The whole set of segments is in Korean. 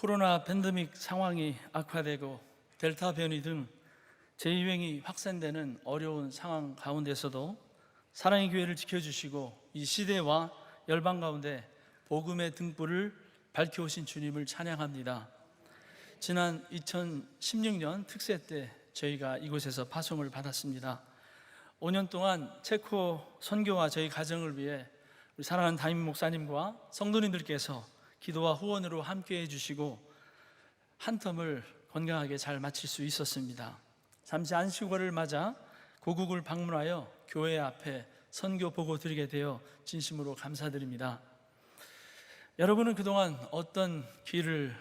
코로나 팬데믹 상황이 악화되고 델타 변이 등 재유행이 확산되는 어려운 상황 가운데서도 사랑의 교회를 지켜주시고 이 시대와 열방 가운데 복음의 등불을 밝혀오신 주님을 찬양합니다. 지난 2016년 특세 때 저희가 이곳에서 파송을 받았습니다. 5년 동안 체코 선교와 저희 가정을 위해 우리 사랑하는 담임 목사님과 성도님들께서 기도와 후원으로 함께 해주시고 한 텀을 건강하게 잘 마칠 수 있었습니다. 잠시 안식월을 맞아 고국을 방문하여 교회 앞에 선교 보고 드리게 되어 진심으로 감사드립니다. 여러분은 그동안 어떤 길을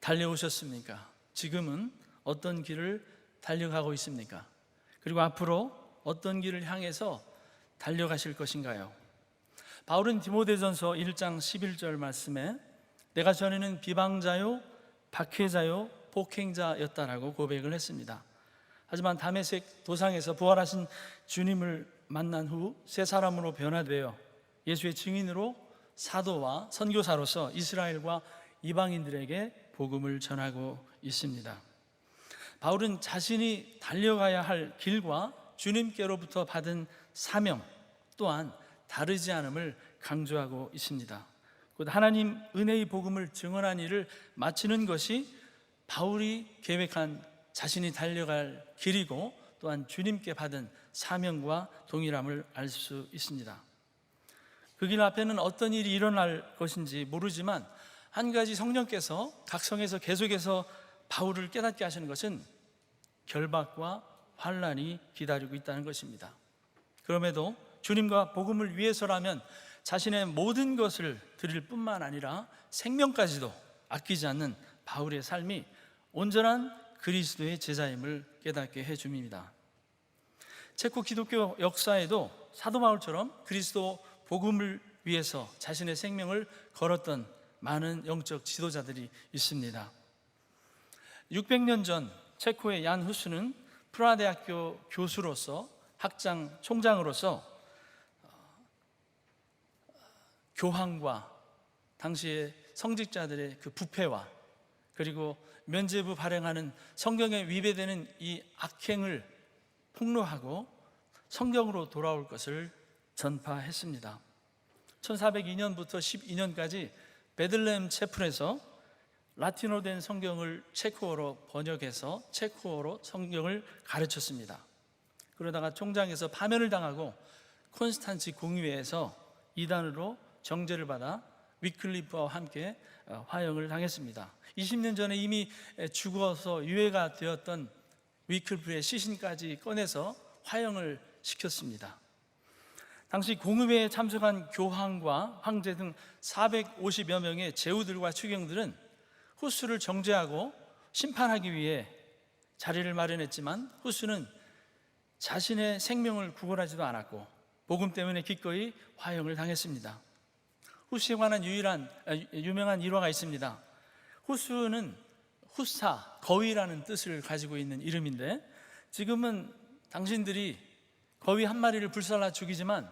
달려오셨습니까? 지금은 어떤 길을 달려가고 있습니까? 그리고 앞으로 어떤 길을 향해서 달려가실 것인가요? 바울은 디모데전서 1장 11절 말씀에 내가 전에는 비방자요 박해자요 폭행자였다라고 고백을 했습니다. 하지만 담에색 도상에서 부활하신 주님을 만난 후 새 사람으로 변화되어 예수의 증인으로 사도와 선교사로서 이스라엘과 이방인들에게 복음을 전하고 있습니다. 바울은 자신이 달려가야 할 길과 주님께로부터 받은 사명 또한 다르지 않음을 강조하고 있습니다. 곧 하나님 은혜의 복음을 증언한 일을 마치는 것이 바울이 계획한 자신이 달려갈 길이고 또한 주님께 받은 사명과 동일함을 알 수 있습니다. 그 길 앞에는 어떤 일이 일어날 것인지 모르지만 한 가지 성령께서 각성에서 계속해서 바울을 깨닫게 하시는 것은 결박과 환란이 기다리고 있다는 것입니다. 그럼에도 주님과 복음을 위해서라면 자신의 모든 것을 드릴 뿐만 아니라 생명까지도 아끼지 않는 바울의 삶이 온전한 그리스도의 제자임을 깨닫게 해 줍니다. 체코 기독교 역사에도 사도 바울처럼 그리스도 복음을 위해서 자신의 생명을 걸었던 많은 영적 지도자들이 있습니다. 600년 전 체코의 얀 후스는 프라 대학교 교수로서 학장 총장으로서 어, 교황과 당시의 성직자들의 그 부패와 그리고 면죄부 발행하는 성경에 위배되는 이 악행을 폭로하고 성경으로 돌아올 것을 전파했습니다. 1402년부터 12년까지 베들레헴 채플에서 라틴어로 된 성경을 체코어로 번역해서 체코어로 성경을 가르쳤습니다. 그러다가 총장에서 파면을 당하고 콘스탄치 공의회에서 이단으로 정죄를 받아 위클리프와 함께 어, 화형을 당했습니다. 20년 전에 이미 죽어서 유해가 되었던 위클리프의 시신까지 꺼내서 화형을 시켰습니다. 당시 공의회에 참석한 교황과 황제 등 450여 명의 제후들과 추경들은 후스를 정죄하고 심판하기 위해 자리를 마련했지만 후스는 자신의 생명을 구걸하지도 않았고 복음 때문에 기꺼이 화형을 당했습니다. 후스에 관한 유일한 아, 유명한 일화가 있습니다. 후스는 후사 거위라는 뜻을 가지고 있는 이름인데 지금은 당신들이 거위 한 마리를 불살라 죽이지만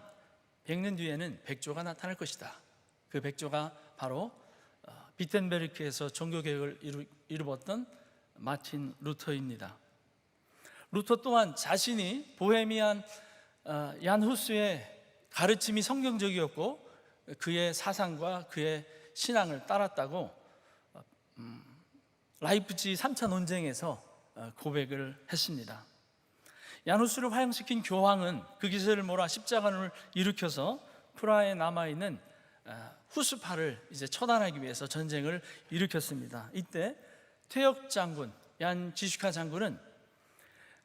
100년 뒤에는 백조가 나타날 것이다. 그 백조가 바로 어, 비텐베르크에서 종교개혁을 이루, 이루었던 마틴 루터입니다. 루터 또한 자신이 보헤미안 어, 얀 후스의 가르침이 성경적이었고 그의 사상과 그의 신앙을 따랐다고 어, 음, 라이프치 3차 논쟁에서 고백을 했습니다. 야누스를 화형시킨 교황은 그 기세를 몰아 십자가를 일으켜서 프라하에 남아 있는 후스파를 이제 처단하기 위해서 전쟁을 일으켰습니다. 이때 퇴역 장군 얀 지슈카 장군은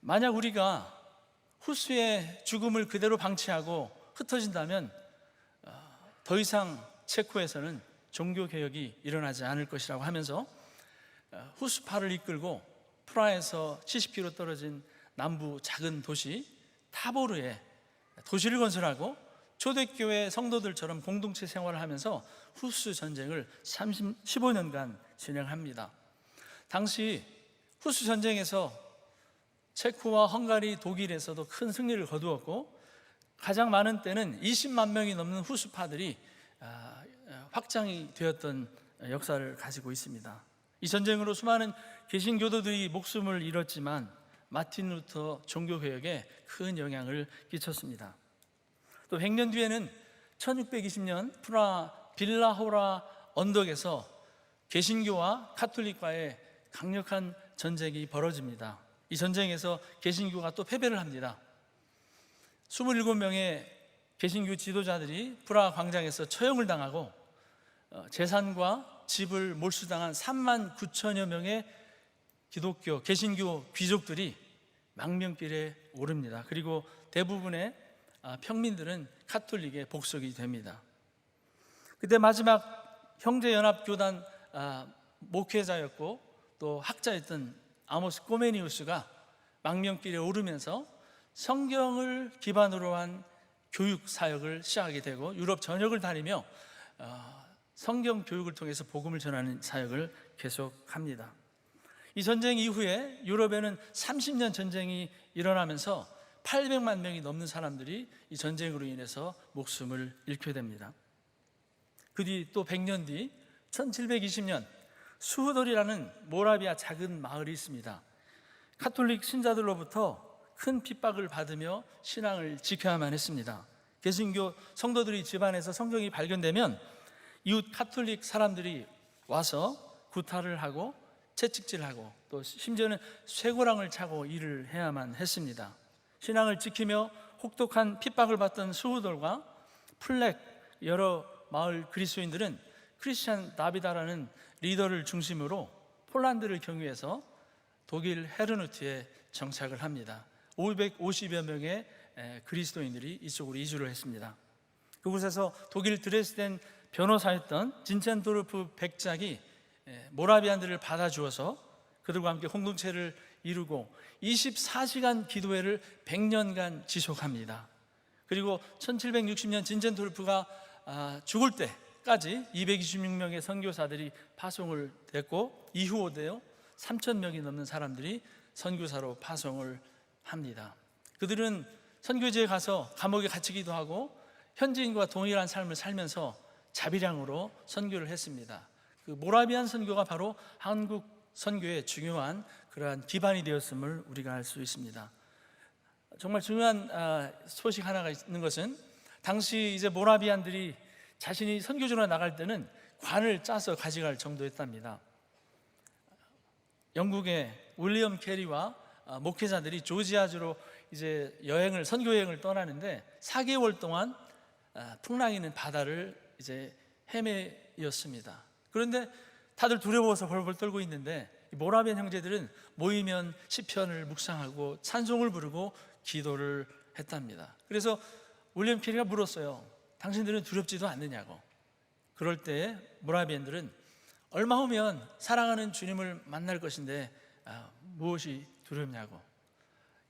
만약 우리가 후스의 죽음을 그대로 방치하고 흩어진다면 어, 더 이상 체코에서는 종교 개혁이 일어나지 않을 것이라고 하면서 어, 후스파를 이끌고 프라하에서 70km 떨어진 남부 작은 도시 타보르에 도시를 건설하고 초대교회 성도들처럼 공동체 생활을 하면서 후스 전쟁을 30, 15년간 진행합니다. 당시 후스 전쟁에서 체코와 헝가리, 독일에서도 큰 승리를 거두었고 가장 많은 때는 20만 명이 넘는 후스파들이 아, 확장이 되었던 역사를 가지고 있습니다. 이 전쟁으로 수많은 개신교도들이 목숨을 잃었지만 마틴 루터 종교 개혁에 큰 영향을 끼쳤습니다. 또 100년 뒤에는 1620년 프라 빌라호라 언덕에서 개신교와 카톨릭과의 강력한 전쟁이 벌어집니다. 이 전쟁에서 개신교가 또 패배를 합니다. 27명의 개신교 지도자들이 프라 광장에서 처형을 당하고 어, 재산과 집을 몰수당한 3만 9천여 명의 기독교 개신교 귀족들이 망명길에 오릅니다. 그리고 대부분의 아, 평민들은 카톨릭에 복속이 됩니다. 그때 마지막 형제연합교단 아, 목회자였고 또 학자였던 아모스 꼬메니우스가 망명길에 오르면서 성경을 기반으로 한 교육 사역을 시작하게 되고 유럽 전역을 다니며 어, 성경 교육을 통해서 복음을 전하는 사역을 계속합니다. 이 전쟁 이후에 유럽에는 30년 전쟁이 일어나면서 800만 명이 넘는 사람들이 이 전쟁으로 인해서 목숨을 잃게 됩니다. 그 뒤 또 100년 뒤 1720년 수후돌이라는 모라비아 작은 마을이 있습니다. 카톨릭 신자들로부터 큰 핍박을 받으며 신앙을 지켜야만 했습니다. 개신교 성도들이 집안에서 성경이 발견되면 이웃 카톨릭 사람들이 와서 구타를 하고 채찍질하고 또 심지어는 쇠고랑을 차고 일을 해야만 했습니다. 신앙을 지키며 혹독한 핍박을 받던 수후돌과 플렉 여러 마을 그리스도인들은 크리스찬 나비다라는 리더를 중심으로 폴란드를 경유해서 독일 헤르누트에 정착을 합니다. 550여 명의 그리스도인들이 이쪽으로 이주를 했습니다. 그곳에서 독일 드레스덴 변호사였던 진첸도르프 백작이 모라비안들을 받아주어서 그들과 함께 공동체를 이루고 24시간 기도회를 100년간 지속합니다. 그리고 1760년 진첸도르프가 아, 죽을 때까지 226명의 선교사들이 파송을 됐고 이후 오되어 3천 명이 넘는 사람들이 선교사로 파송을 합니다. 그들은 선교지에 가서 감옥에 갇히기도 하고 현지인과 동일한 삶을 살면서 자비량으로 선교를 했습니다. 그 모라비안 선교가 바로 한국 선교의 중요한 그러한 기반이 되었음을 우리가 알 수 있습니다. 정말 중요한 아, 소식 하나가 있는 것은 당시 이제 모라비안들이 자신이 선교지로 나갈 때는 관을 짜서 가져갈 정도였답니다. 영국의 윌리엄 캐리와 아, 목회자들이 조지아주로 이제 여행을 선교 여행을 떠나는데 4개월 동안 아, 풍랑이는 바다를 이제 헤매였습니다. 그런데 다들 두려워서 벌벌 떨고 있는데 모라비안 형제들은 모이면 시편을 묵상하고 찬송을 부르고 기도를 했답니다. 그래서 윌리엄 캐리가 물었어요. 당신들은 두렵지도 않느냐고. 그럴 때 모라비안들은 얼마 후면 사랑하는 주님을 만날 것인데 아, 무엇이 두렵냐고.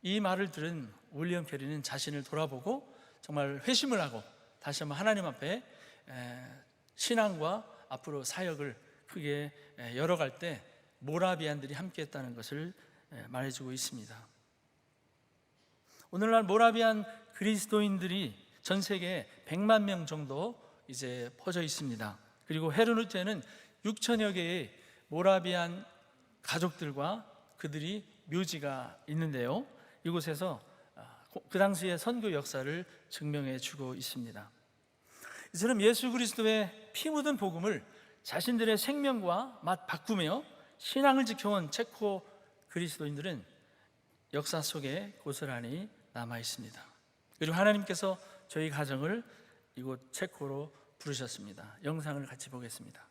이 말을 들은 윌리엄 캐리는 자신을 돌아보고 정말 회심을 하고 다시 한번 하나님 앞에 신앙과 앞으로 사역을 크게 열어갈 때 모라비안들이 함께했다는 것을 말해주고 있습니다. 오늘날 모라비안 그리스도인들이 전 세계 100만 명 정도 이제 퍼져 있습니다. 그리고 헤르누트에는 6천여 개의 모라비안 가족들과 그들이 묘지가 있는데요. 이곳에서 아, 그 당시의 선교 역사를 증명해 주고 있습니다. 이처럼 예수 그리스도의 피 묻은 복음을 자신들의 생명과 맛 바꾸며 신앙을 지켜온 체코 그리스도인들은 역사 속에 고스란히 남아 있습니다. 그리고 하나님께서 저희 가정을 이곳 체코로 부르셨습니다. 영상을 같이 보겠습니다.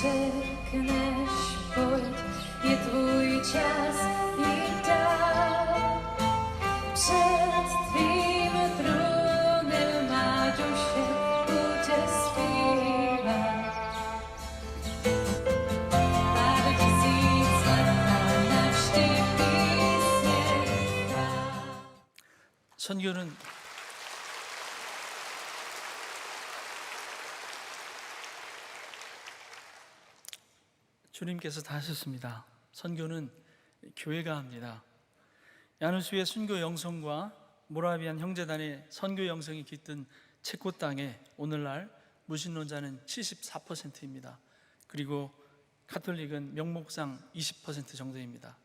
řekneš pojď, je tvůj čas jít dál. Před tvým trůnem má duše bude zpívat. Pár tisíc let a navždy písně hrát. 선교는 주님께서 다 하셨습니다. 선교는 교회가 합니다. 야누스의 순교 영성과 모라비안 형제단의 선교 영성이 깃든 체코 땅에 오늘날 무신론자는 74%입니다. 그리고 카톨릭은 명목상 20% 정도입니다.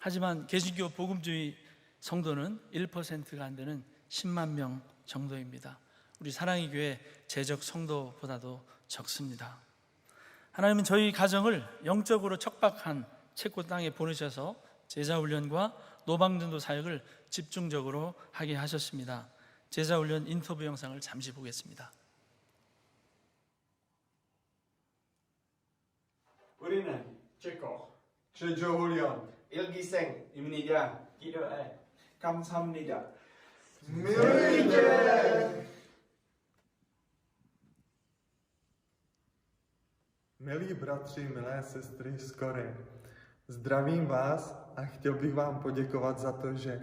하지만 개신교 복음주의 성도는 1%가 안 되는 10만 명 정도입니다. 우리 사랑의 교회 재적 성도보다도 적습니다. 하나님은 저희 가정을 영적으로 척박한 체코 땅에 보내셔서 제자 훈련과 노방전도 사역을 집중적으로 하게 하셨습니다. 제자 훈련 인터뷰 영상을 잠시 보겠습니다. Julian. Ilgiseng, Imnida, Kido E, Kamsamnida. Miluji tě! Milí bratři, milé sestry z Kory, zdravím vás a chtěl bych vám poděkovat za to, že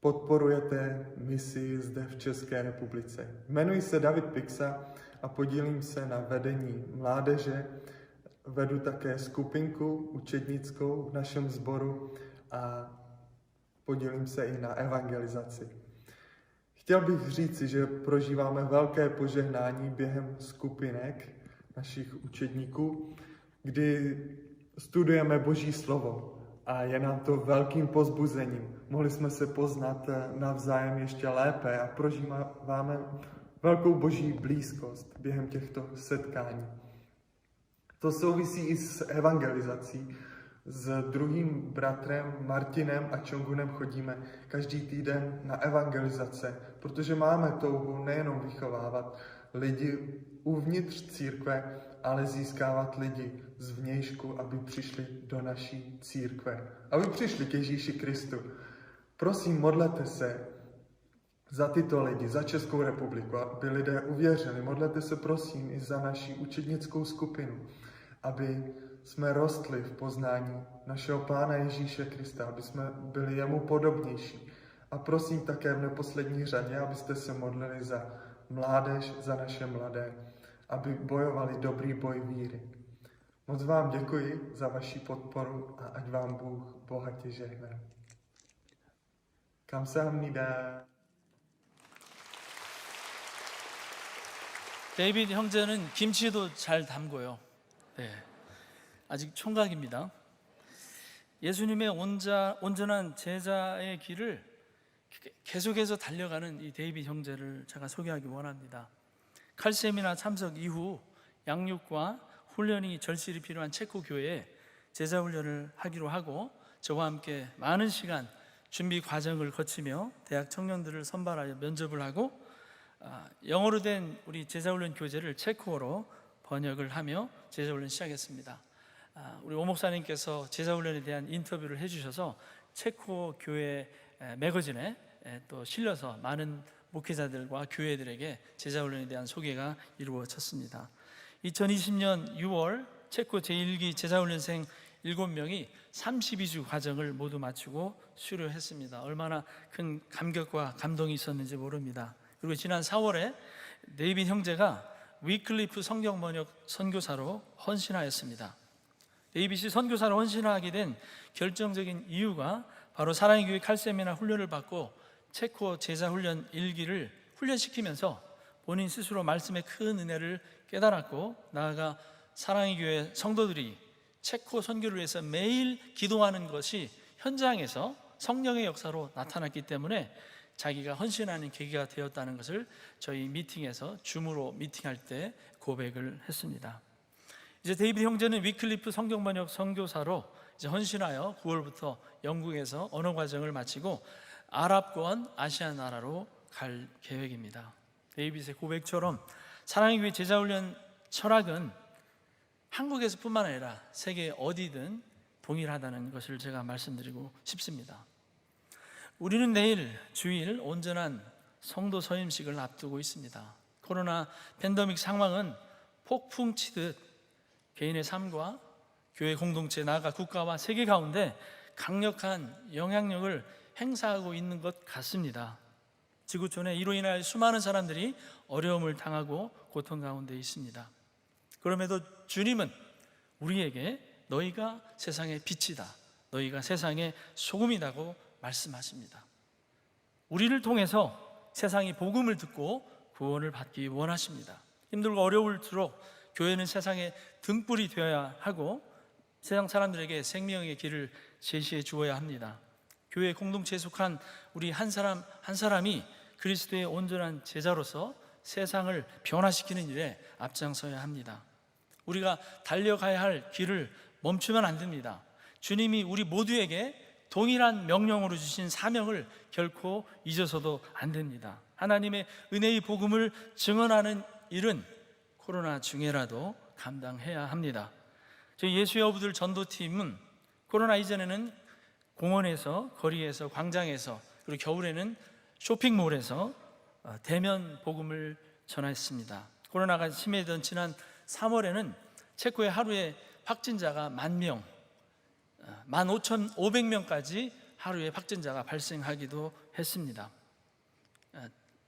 podporujete misi zde v České republice. Jmenuji se David Pixa a podílím se na vedení mládeže. Vedu také skupinku učednickou v našem sboru a podílím se i na evangelizaci. Chtěl bych říci, že prožíváme velké požehnání během skupinek našich učedníků, kdy studujeme Boží slovo a je nám to velkým pozbuzením. Mohli jsme se poznat eh, navzájem ještě lépe a prožíváme velkou Boží blízkost během těchto setkání. To souvisí i s evangelizací. S druhým bratrem Martinem a Čongunem chodíme každý týden na evangelizace, protože máme touhu nejenom vychovávat lidi uvnitř církve, ale získávat lidi zvnějšku, aby přišli do naší církve, aby přišli k Ježíši Kristu. Prosím, modlete se za tyto lidi, za Českou republiku, aby lidé uvěřili. Modlete se prosím i za naši učednickou skupinu, aby jsme rostli v poznání našeho Pána Ježíše Krista, aby jsme byli jemu podobnější. A prosím také v neposlední řadě, abyste se modlili za mládež, za naše mladé, aby bojovali dobrý boj víry. Moc vám děkuji za vaši podporu a ať vám Bůh bohatě žehná. 감사합니다. 데이비드 형제는 김치도 잘 담고요. 네. 아직 총각입니다. 예수님의 온자, 온전한 제자의 길을 계속해서 달려가는 이 데이비드 형제를 제가 소개하기 원합니다. 칼세미나 참석 이후 양육과 훈련이 절실히 필요한 체코 교회에 제자 훈련을 하기로 하고 저와 함께 많은 시간 준비 과정을 거치며 대학 청년들을 선발하여 면접을 하고 아, 영어로 된 우리 제자훈련 교재를 체코어로 번역을 하며 제자훈련 시작했습니다. 아, 우리 오 목사님께서 제자훈련에 대한 인터뷰를 해주셔서 체코 교회 에, 매거진에 에, 또 실려서 많은 목회자들과 교회들에게 제자 훈련에 대한 소개가 이루어졌습니다. 2020년 6월 체코 제1기 제자 훈련생 7명이 32주 과정을 모두 마치고 수료했습니다. 얼마나 큰 감격과 감동이 있었는지 모릅니다. 그리고 지난 4월에 네이빈 형제가 위클리프 성경 번역 선교사로 헌신하였습니다. 네이빗이 선교사로 헌신하게 된 결정적인 이유가 바로 사랑의 교회 칼세미나 훈련을 받고 체코 제자 훈련 일기를 훈련시키면서 본인 스스로 말씀의 큰 은혜를 깨달았고 나아가 사랑의 교회 성도들이 체코 선교를 위해서 매일 기도하는 것이 현장에서 성령의 역사로 나타났기 때문에 자기가 헌신하는 계기가 되었다는 것을 저희 미팅에서 줌으로 미팅할 때 고백을 했습니다. 이제 데이비드 형제는 위클리프 성경 번역 선교사로 이제 헌신하여 9월부터 영국에서 언어 과정을 마치고 아랍권 아시아 나라로 갈 계획입니다. 데이비드의 고백처럼 사랑의 교회 제자훈련 철학은 한국에서뿐만 아니라 세계 어디든 동일하다는 것을 제가 말씀드리고 싶습니다. 우리는 내일 주일 온전한 성도 서임식을 앞두고 있습니다. 코로나 팬데믹 상황은 폭풍 치듯 개인의 삶과 교회 공동체 나아가 국가와 세계 가운데 강력한 영향력을 행사하고 있는 것 같습니다. 지구촌에 이로 인하여 수많은 사람들이 어려움을 당하고 고통 가운데 있습니다. 그럼에도 주님은 우리에게 너희가 세상의 빛이다. 너희가 세상의 소금이라고 말씀하십니다. 우리를 통해서 세상이 복음을 듣고 구원을 받기 원하십니다. 힘들고 어려울수록 교회는 세상의 등불이 되어야 하고 세상 사람들에게 생명의 길을 제시해 주어야 합니다. 교회 공동체에 속한 우리 한 사람 한 사람이 그리스도의 온전한 제자로서 세상을 변화시키는 일에 앞장서야 합니다. 우리가 달려가야 할 길을 멈추면 안 됩니다. 주님이 우리 모두에게 동일한 명령으로 주신 사명을 결코 잊어서도 안 됩니다. 하나님의 은혜의 복음을 증언하는 일은 코로나 중에라도 감당해야 합니다. 저희 예수의 어부들 전도팀은 코로나 이전에는 공원에서, 거리에서, 광장에서, 그리고 겨울에는 쇼핑몰에서 어, 대면 복음을 전했습니다. 코로나가 심해던 지난 3월에는 체코의 하루에 확진자가 만 명, 어, 만 5,500명까지 하루에 확진자가 발생하기도 했습니다.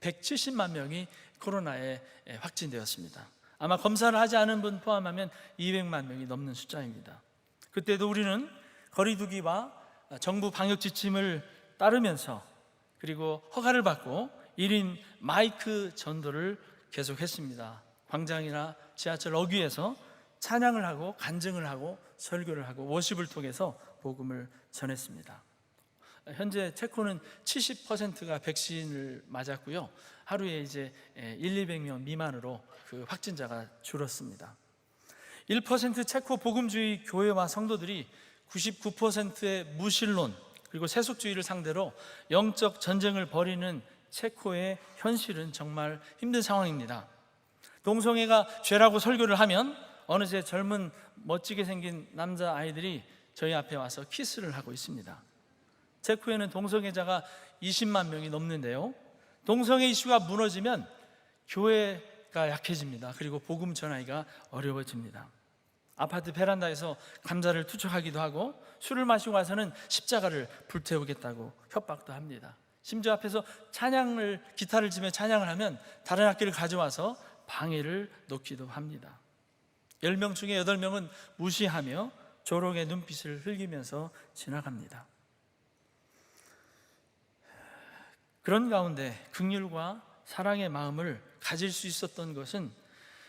170만 명이 코로나에 확진되었습니다. 아마 검사를 하지 않은 분 포함하면 200만 명이 넘는 숫자입니다. 그때도 우리는 거리두기와 정부 방역 지침을 따르면서 그리고 허가를 받고 1인 마이크 전도를 계속했습니다. 광장이나 지하철 어귀에서 찬양을 하고 간증을 하고 설교를 하고 워십을 통해서 복음을 전했습니다. 현재 체코는 70%가 백신을 맞았고요. 하루에 이제 1, 200명 미만으로 그 확진자가 줄었습니다. 1% 체코 복음주의 교회와 성도들이 99%의 무신론 그리고 세속주의를 상대로 영적 전쟁을 벌이는 체코의 현실은 정말 힘든 상황입니다. 동성애가 죄라고 설교를 하면 어느새 젊은 멋지게 생긴 남자 아이들이 저희 앞에 와서 키스를 하고 있습니다. 체코에는 동성애자가 20만 명이 넘는데요. 동성애 이슈가 무너지면 교회가 약해집니다. 그리고 복음 전하기가 어려워집니다. 아파트 베란다에서 감자를 투척하기도 하고 술을 마시고 와서는 십자가를 불태우겠다고 협박도 합니다. 심지어 앞에서 찬양을 기타를 치며 찬양을 하면 다른 악기를 가져와서 방해를 놓기도 합니다. 10명 중에 8명은 무시하며 조롱의 눈빛을 흘기면서 지나갑니다. 그런 가운데 극률과 사랑의 마음을 가질 수 있었던 것은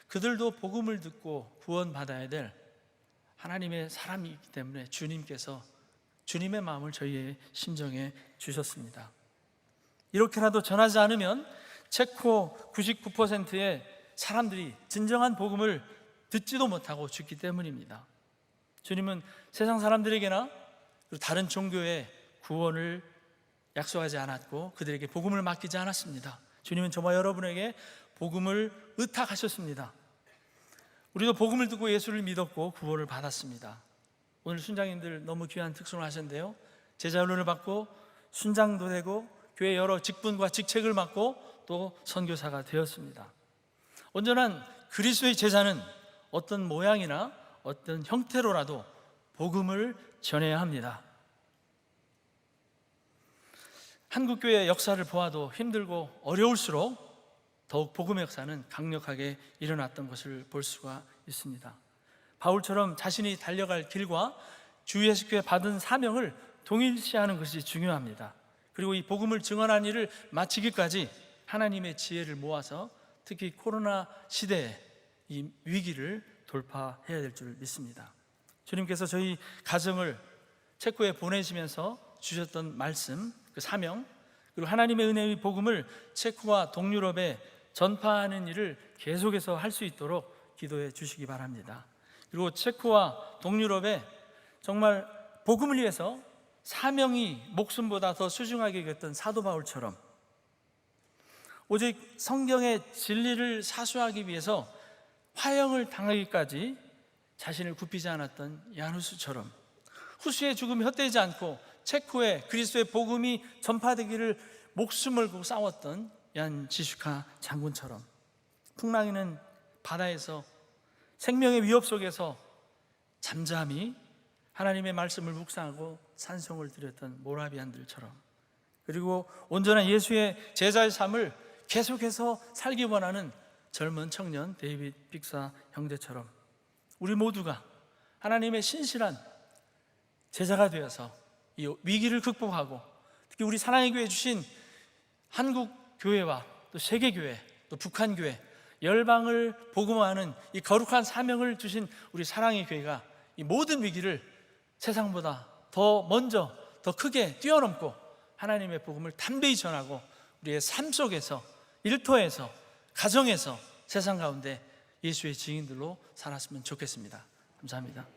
그들도 복음을 듣고 구원받아야 될 하나님의 사람이기 때문에 주님께서 주님의 마음을 저희의 심정에 주셨습니다. 이렇게라도 전하지 않으면 체코 99%의 사람들이 진정한 복음을 듣지도 못하고 죽기 때문입니다. 주님은 세상 사람들에게나 다른 종교의 구원을 약속하지 않았고 그들에게 복음을 맡기지 않았습니다. 주님은 저와 여러분에게 복음을 의탁하셨습니다. 우리도 복음을 듣고 예수를 믿었고 구원을 받았습니다. 오늘 순장님들 너무 귀한 특송을 하셨는데요. 제자훈련을 받고 순장도 되고 교회 여러 직분과 직책을 맡고 또 선교사가 되었습니다. 온전한 그리스도의 제자는 어떤 모양이나 어떤 형태로라도 복음을 전해야 합니다. 한국 교회의 역사를 보아도 힘들고 어려울수록 더욱 복음의 역사는 강력하게 일어났던 것을 볼 수가 있습니다. 바울처럼 자신이 달려갈 길과 주 예수께 받은 사명을 동일시하는 것이 중요합니다. 그리고 이 복음을 증언한 일을 마치기까지 하나님의 지혜를 모아서 특히 코로나 시대에 이 위기를 돌파해야 될 줄 믿습니다. 주님께서 저희 가정을 체코에 보내시면서 주셨던 말씀, 그 사명, 그리고 하나님의 은혜의 복음을 체코와 동유럽에 전파하는 일을 계속해서 할 수 있도록 기도해 주시기 바랍니다. 그리고 체코와 동유럽에 정말 복음을 위해서 사명이 목숨보다 더 소중하게 여겼던 사도 바울처럼 오직 성경의 진리를 사수하기 위해서 화형을 당하기까지 자신을 굽히지 않았던 야누스처럼 후수의 죽음이 헛되지 않고 체코에 그리스도의 복음이 전파되기를 목숨을 걸고 싸웠던 얀 지슈카 장군처럼 풍랑이는 바다에서 생명의 위협 속에서 잠잠히 하나님의 말씀을 묵상하고 찬송을 드렸던 모라비안들처럼 그리고 온전한 예수의 제자의 삶을 계속해서 살기 원하는 젊은 청년 데이빗 빅사 형제처럼 우리 모두가 하나님의 신실한 제자가 되어서 이 위기를 극복하고 특히 우리 사랑의 교회 주신 한국 교회와 또 세계 교회 또 북한 교회 열방을 복음화하는 이 거룩한 사명을 주신 우리 사랑의 교회가 이 모든 위기를 세상보다 더 먼저 더 크게 뛰어넘고 하나님의 복음을 담대히 전하고 우리의 삶 속에서 일터에서 가정에서 세상 가운데 예수의 증인들로 살았으면 좋겠습니다. 감사합니다.